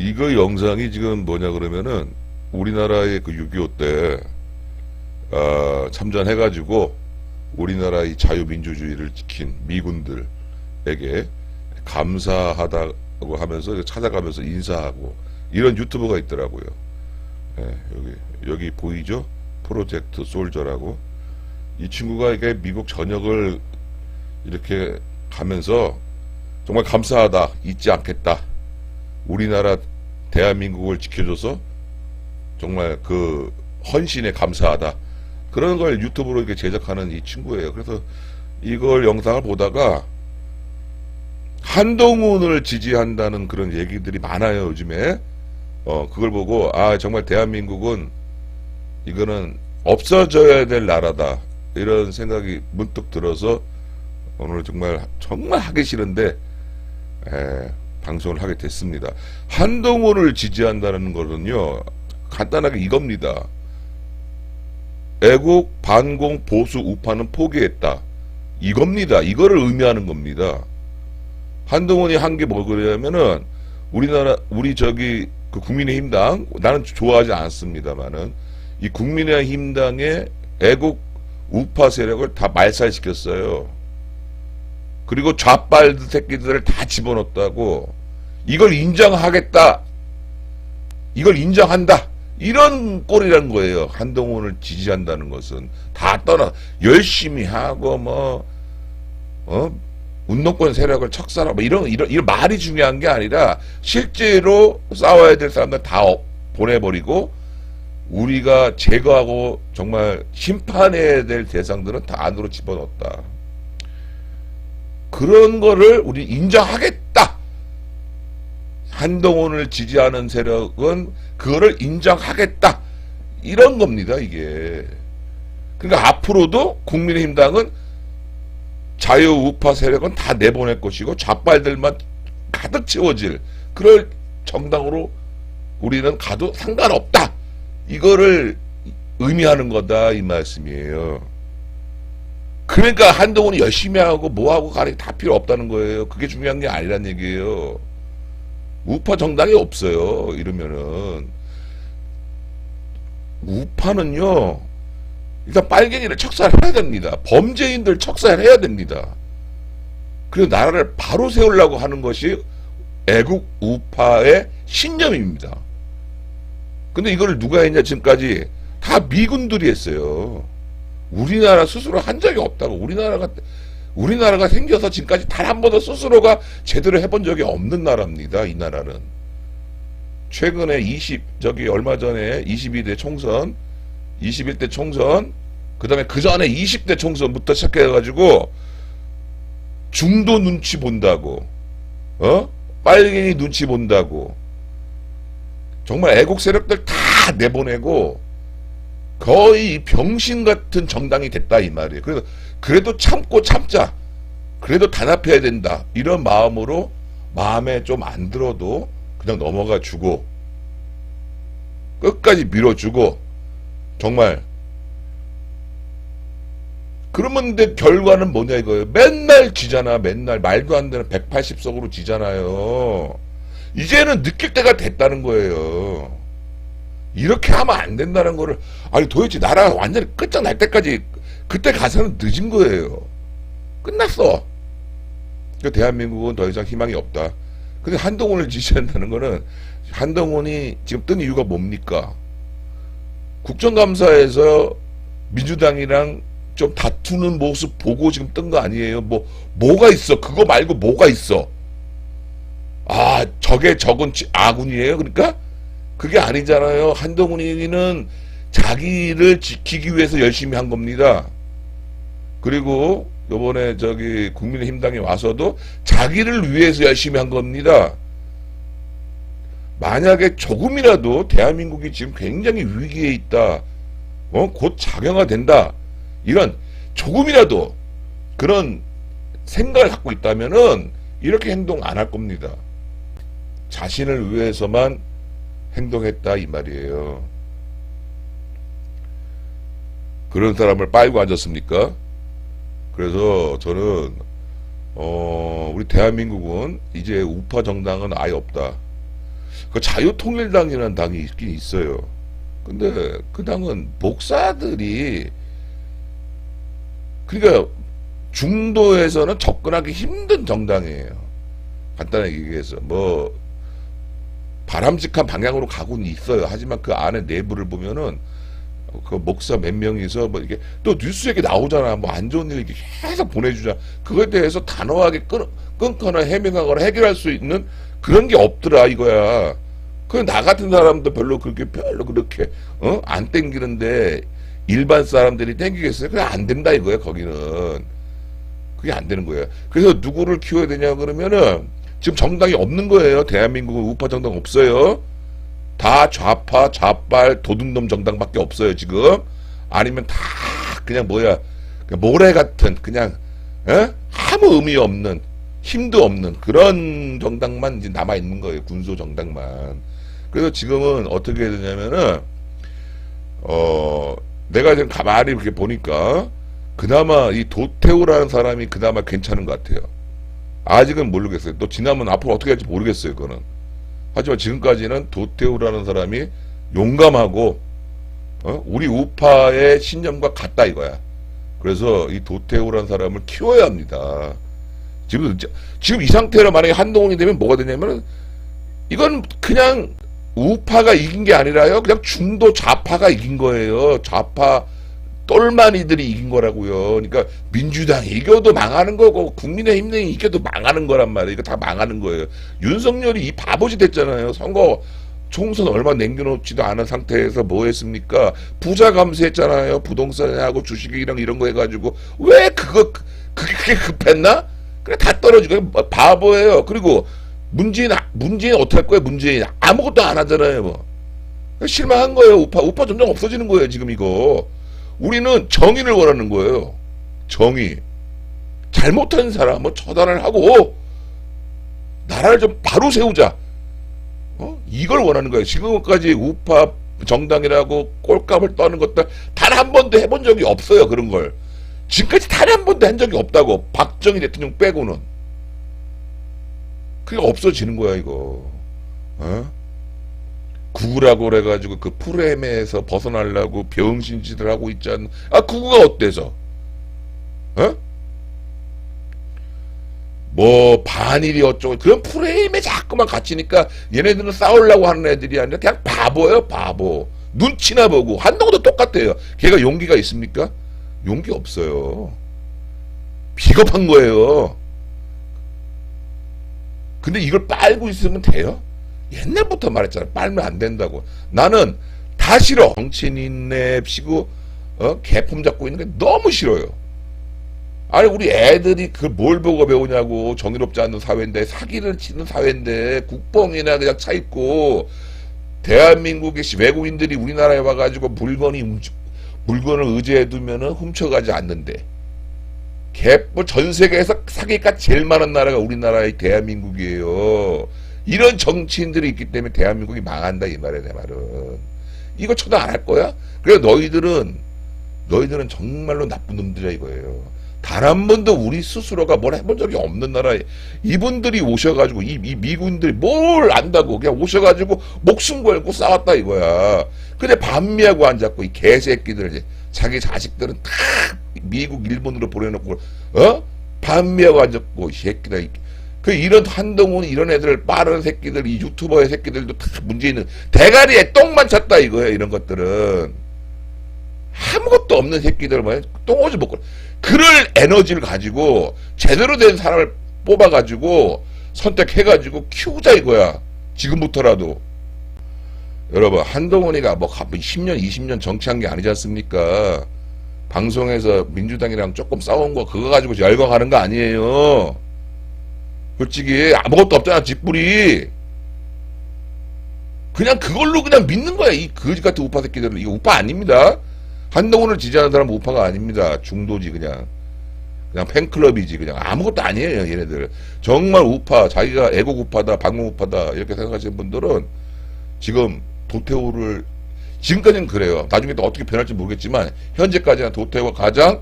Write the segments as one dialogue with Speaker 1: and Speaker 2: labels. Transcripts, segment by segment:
Speaker 1: 이거 영상이 지금 뭐냐 그러면은 우리나라의 그 6.25 때, 아, 참전해가지고 우리나라의 자유민주주의를 지킨 미군들에게 감사하다고 하면서 찾아가면서 인사하고 이런 유튜버가 있더라고요. 예, 여기, 여기 보이죠? 프로젝트 솔저라고. 이 친구가 이게 미국 전역을 이렇게 가면서 정말 감사하다, 잊지 않겠다. 우리나라 대한민국을 지켜줘서 정말 그 헌신에 감사하다. 그런 걸 유튜브로 이렇게 제작하는 이 친구예요. 그래서 이걸 영상을 보다가 한동훈을 지지한다는 그런 얘기들이 많아요, 요즘에. 어, 그걸 보고, 아, 정말 대한민국은 이거는 없어져야 될 나라다. 이런 생각이 문득 들어서 오늘 정말, 정말 하기 싫은데, 에, 방송을 하게 됐습니다. 한동훈을 지지한다는 것은요, 간단하게 이겁니다. 애국, 반공, 보수, 우파는 포기했다. 이겁니다. 이거를 의미하는 겁니다. 한동훈이 한 게 뭐그러냐면은 우리나라 우리 저기 그 국민의힘당 나는 좋아하지 않습니다만은 이 국민의힘당의 애국 우파 세력을 다 말살시켰어요. 그리고 좌빨 새끼들을 다 집어넣었다고 이걸 인정하겠다. 이걸 인정한다. 이런 꼴이란 거예요. 한동훈을 지지한다는 것은 다 떠나 열심히 하고 뭐 어? 운동권 세력을 척살하고 뭐 이런 이런 이런 말이 중요한 게 아니라 실제로 싸워야 될 사람들 다 어- 보내버리고 우리가 제거하고 정말 심판해야 될 대상들은 다 안으로 집어넣었다. 그런 거를 우리 인정하겠다. 한동훈을 지지하는 세력은 그거를 인정하겠다. 이런 겁니다, 이게. 그러니까 앞으로도 국민의힘당은 자유우파 세력은 다 내보낼 것이고 좌빨들만 가득 채워질 그럴 정당으로 우리는 가도 상관없다. 이거를 의미하는 거다 이 말씀이에요. 그러니까 한동훈이 열심히 하고 뭐하고 가는 게 다 필요 없다는 거예요. 그게 중요한 게 아니란 얘기예요. 우파 정당이 없어요. 이러면은 우파는요. 일단 빨갱이를 척살해야 됩니다. 범죄인들 척살해야 됩니다. 그리고 나라를 바로 세우려고 하는 것이 애국 우파의 신념입니다. 근데 이걸 누가 했냐 지금까지 다 미군들이 했어요. 우리나라 스스로 한 적이 없다고. 우리나라가 우리나라가 생겨서 지금까지 단 한 번도 스스로가 제대로 해본 적이 없는 나라입니다. 이 나라는. 최근에 20 저기 얼마 전에 22대 총선 21대 총선, 그 다음에 그 전에 20대 총선부터 시작해 가지고, 중도 눈치 본다고, 어? 빨갱이 눈치 본다고, 정말 애국 세력들 다 내보내고, 거의 병신 같은 정당이 됐다, 이 말이에요. 그래서, 그래도 참고 참자. 그래도 단합해야 된다. 이런 마음으로, 마음에 좀 안 들어도 그냥 넘어가 주고, 끝까지 밀어주고, 정말. 그러면 근데 결과는 뭐냐 이거예요. 맨날 지잖아. 맨날 말도 안 되는 180석으로 지잖아요. 이제는 느낄 때가 됐다는 거예요. 이렇게 하면 안 된다는 거를 아니 도대체 나라가 완전히 끝장날 때까지 그때 가서는 늦은 거예요. 끝났어. 그 대한민국은 더 이상 희망이 없다. 근데 한동훈을 지지한다는 거는 한동훈이 지금 뜬 이유가 뭡니까? 국정감사에서 민주당이랑 좀 다투는 모습 보고 지금 뜬 거 아니에요? 뭐, 뭐가 있어? 그거 말고 뭐가 있어? 아, 적의 적은 지- 아군이에요? 그러니까? 그게 아니잖아요. 한동훈이는 자기를 지키기 위해서 열심히 한 겁니다. 그리고 요번에 저기 국민의힘당에 와서도 자기를 위해서 열심히 한 겁니다. 만약에 조금이라도 대한민국이 지금 굉장히 위기에 있다. 어, 곧 자경화된다. 이런 조금이라도 그런 생각을 갖고 있다면은 이렇게 행동 안 할 겁니다. 자신을 위해서만 행동했다 이 말이에요. 그런 사람을 빨고 앉았습니까? 그래서 저는 어, 우리 대한민국은 이제 우파 정당은 아예 없다. 그 자유통일당이라는 당이 있긴 있어요. 근데 그 당은 목사들이 그러니까 중도에서는 접근하기 힘든 정당이에요. 간단하게 얘기해서 뭐 바람직한 방향으로 가고는 있어요. 하지만 그 안에 내부를 보면은 그 목사 몇 명이서 뭐 이게 또 뉴스에 이렇게 나오잖아. 뭐 안 좋은 일 이렇게 계속 보내주자. 그거에 대해서 단호하게 끊, 끊거나 해명하거나 해결할 수 있는 그런 게 없더라 이거야. 그 나 같은 사람도 별로 그렇게 별로 그렇게 어? 안 땡기는데 일반 사람들이 땡기겠어요? 그게 안 된다 이거야 거기는. 그게 안 되는 거예요. 그래서 누구를 키워야 되냐 그러면은 지금 정당이 없는 거예요. 대한민국은 우파 정당 없어요. 다 좌파, 좌빨, 도둑놈 정당밖에 없어요, 지금. 아니면 다 그냥 뭐야, 그냥 모래 같은, 그냥, 에? 아무 의미 없는, 힘도 없는 그런 정당만 이제 남아있는 거예요, 군소 정당만. 그래서 지금은 어떻게 해야 되냐면은, 어, 내가 지금 가만히 이렇게 보니까, 그나마 이 도태우라는 사람이 그나마 괜찮은 것 같아요. 아직은 모르겠어요. 또 지나면 앞으로 어떻게 할지 모르겠어요, 그거는. 하지만 지금까지는 도태우라는 사람이 용감하고 어? 우리 우파의 신념과 같다 이거야. 그래서 이 도태우라는 사람을 키워야 합니다. 지금 지금 이 상태로 만약에 한동훈이 되면 뭐가 되냐면은 이건 그냥 우파가 이긴 게 아니라요. 그냥 중도 좌파가 이긴 거예요. 좌파 똘마니들이 이긴 거라고요. 그러니까 민주당이 이겨도 망하는 거고 국민의힘이 이겨도 망하는 거란 말이에요. 이거 다 망하는 거예요. 윤석열이 이 바보지 됐잖아요. 선거 총선 얼마 남겨놓지도 않은 상태에서 뭐 했습니까? 부자 감세했잖아요. 부동산하고 주식이랑 이런 거 해가지고 왜 그거 그게 급했나? 그래 다 떨어지고 뭐 바보예요. 그리고 문재인 문재인 어떻게 할 거예요? 문재인 아무것도 안 하잖아요. 뭐 실망한 거예요. 우파 우파 점점 없어지는 거예요. 지금 이거. 우리는 정의를 원하는 거예요. 정의. 잘못한 사람은 처단을 하고 나라를 좀 바로 세우자. 어? 이걸 원하는 거예요. 지금까지 우파 정당이라고 꼴값을 떠는 것들 단 한 번도 해본 적이 없어요. 그런 걸. 지금까지 단 한 번도 한 적이 없다고. 박정희 대통령 빼고는. 그게 없어지는 거야 이거. 어? 구구라고 그래가지고 그 프레임에서 벗어나려고 병신짓을 하고 있지 않나? 아 구구가 어때서? 어? 뭐 반일이 어쩌고 그런 프레임에 자꾸만 갇히니까 얘네들은 싸우려고 하는 애들이 아니라 그냥 바보예요 바보 눈치나 보고 한동훈도 똑같아요 걔가 용기가 있습니까? 용기 없어요 비겁한 거예요 근데 이걸 빨고 있으면 돼요? 옛날부터 말했잖아. 빨면 안 된다고. 나는 다 싫어. 정치인네 피고 어? 개품 잡고 있는 게 너무 싫어요. 아니 우리 애들이 그 뭘 보고 배우냐고 정의롭지 않은 사회인데 사기를 치는 사회인데 국뽕이나 그냥 차 있고 대한민국의 외국인들이 우리나라에 와가지고 물건이 물건을 의지해 두면은 훔쳐가지 않는데 개뭐 세계에서 사기가 제일 많은 나라가 우리나라의 대한민국이에요. 이런 정치인들이 있기 때문에 대한민국이 망한다 이 말이야 내 말은. 이거 처단 안할 거야? 그래 너희들은 너희들은 정말로 나쁜 놈들이야 이거예요. 단 한 번도 우리 스스로가 뭘 해본 적이 없는 나라에 이분들이 오셔가지고 이, 이 미군들이 뭘 안다고 그냥 오셔가지고 목숨 걸고 싸웠다 이거야. 근데 반미하고 앉았고 이 개새끼들 이제 자기 자식들은 다 미국 일본으로 보내놓고 어? 반미하고 앉았고 이 새끼들 그 이런 한동훈 이런 애들 빠른 새끼들 이 유튜버의 새끼들도 다 문제 있는 대가리에 똥만 찼다 이거예요 이런 것들은. 아무것도 없는 새끼들 뭐 똥오지 먹고 그럴 에너지를 가지고 제대로 된 사람을 뽑아가지고 선택해가지고 키우자 이거야 지금부터라도. 여러분 한동훈이가 뭐 10년 20년 정치한 게 아니지 않습니까? 방송에서 민주당이랑 조금 싸운 거 그거 가지고 열광하는 거 아니에요 솔직히 아무것도 없잖아 뒷불이 그냥 그걸로 그냥 믿는 거야 이 거지 같은 우파 새끼들은. 이거 우파 아닙니다. 한동훈을 지지하는 사람은 우파가 아닙니다. 중도지 그냥. 그냥 팬클럽이지 그냥. 아무것도 아니에요 얘네들. 정말 우파 자기가 애국 우파다 방공 우파다 이렇게 생각하시는 분들은 지금 도태우를 지금까지는 그래요. 나중에 또 어떻게 변할지 모르겠지만 현재까지는 도태우가 가장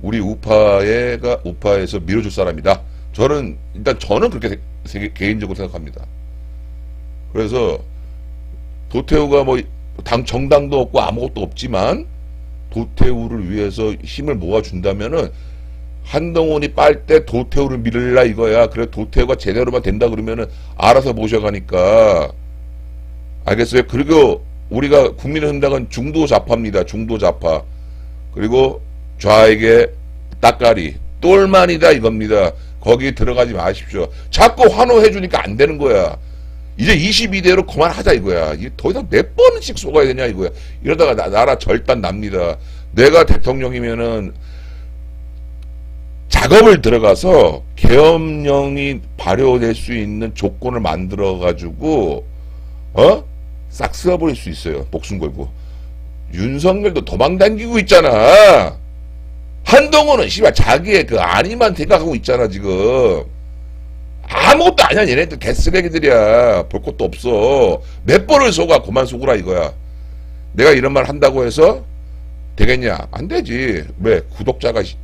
Speaker 1: 우리 우파에가 우파에서 밀어줄 사람이다 저는 일단 저는 그렇게 세- 세- 개인적으로 생각합니다. 그래서 도태우가 뭐 당 정당도 없고 아무것도 없지만 도태우를 위해서 힘을 모아준다면은 한동훈이 빨 때 도태우를 밀으라 이거야. 그래 도태우가 제대로만 된다 그러면은 알아서 모셔가니까 알겠어요. 그리고 우리가 국민의힘당은 중도 좌파입니다. 중도 좌파. 그리고 좌에게 따까리 똘만이다 이겁니다. 거기 들어가지 마십시오. 자꾸 환호해 주니까 안 되는 거야. 이제 22대로 그만하자 이거야. 더 이상 몇 번씩 속아야 되냐 이거야. 이러다가 나, 나라 절단 납니다. 내가 대통령이면은 작업을 들어가서 계엄령이 발효될 수 있는 조건을 만들어 가지고 어? 싹 쓸어버릴 수 있어요. 목숨 걸고. 윤석열도 도망 다니고 있잖아. 한동훈은 씨발 자기의 그 안위만 생각하고 있잖아 지금. 아무것도 아니야 얘네들 개쓰레기들이야. 볼 것도 없어. 몇 번을 속아 그만 속으라 이거야. 내가 이런 말 한다고 해서 되겠냐? 안 되지. 왜? 구독자가 시-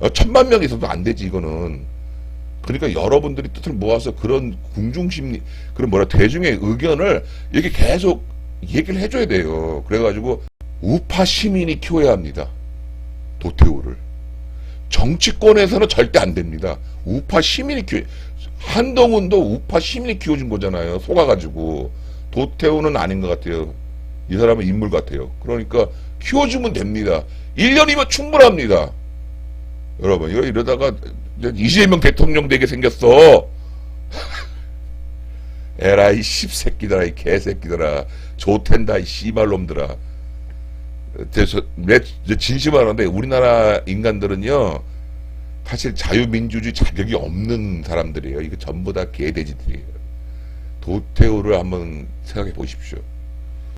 Speaker 1: 어, 천만 명 있어도 안 되지 이거는. 그러니까 여러분들이 뜻을 모아서 그런 궁중심리, 그런 뭐라 대중의 의견을 이렇게 계속 얘기를 해줘야 돼요. 그래가지고 우파 시민이 키워야 합니다. 도태우를. 정치권에서는 절대 안 됩니다. 우파 시민이 키워, 한동훈도 우파 시민이 키워준 거잖아요. 속아가지고. 도태우는 아닌 것 같아요. 이 사람은 인물 같아요. 그러니까 키워주면 됩니다. 1년이면 충분합니다. 여러분, 이거 이러다가 이재명 대통령 되게 생겼어. 에라이 씹새끼들아, 이 개새끼들아. 좋텐다, 이 씨발놈들아. 그래서 내 진심을 하는데 우리나라 인간들은요 사실 자유민주주의 자격이 없는 사람들이에요. 이거 전부 다 개돼지들이에요. 도태우를 한번 생각해 보십시오.